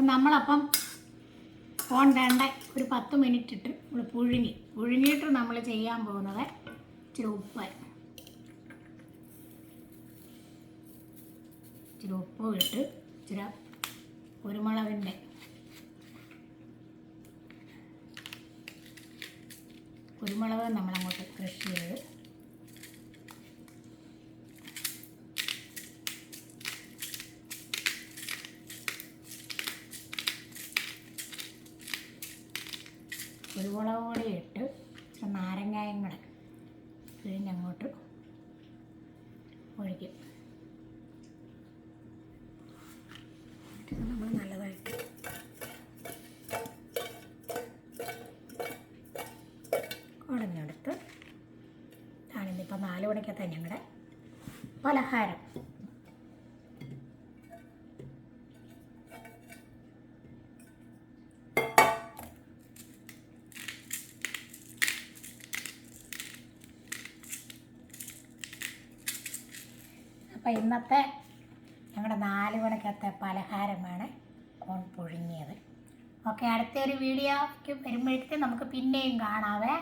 അപ്പം നമ്മളപ്പം പോണ്ടേണ്ട ഒരു പത്ത് മിനിറ്റ് ഇട്ട് നമ്മൾ പുഴുങ്ങി. പുഴുങ്ങിയിട്ട് നമ്മൾ ചെയ്യാൻ പോകുന്നത് ഇച്ചിരി ഉപ്പ് ഇച്ചിരി ഉപ്പ് ഇട്ട് ഇച്ചിരി കുരുമുളകിന്റെ കുരുമുളക് നമ്മളങ്ങോട്ട് ക്രഷ് ചെയ്ത് കുരുമുളക് പൊടി ഇട്ട് നാരങ്ങായും കൂടെ പിഴിഞ്ഞങ്ങോട്ട് ഒഴിക്കും. നമ്മൾ നല്ലതായിട്ട് കുടഞ്ഞെടുത്ത് ഇതാണിന്നിപ്പോൾ നാല് മണിക്കത്തെ ഞങ്ങളുടെ പലഹാരം അപ്പോൾ ഇന്നത്തെ ഞങ്ങളുടെ നാല് മണിക്കത്തെ പലഹാരമാണ് കോൺ പുഴുങ്ങിയത്. ഓക്കെ അടുത്തൊരു വീഡിയോയ്ക്ക് വരുമ്പോഴത്തേക്കും നമുക്ക് പിന്നെയും കാണാവേ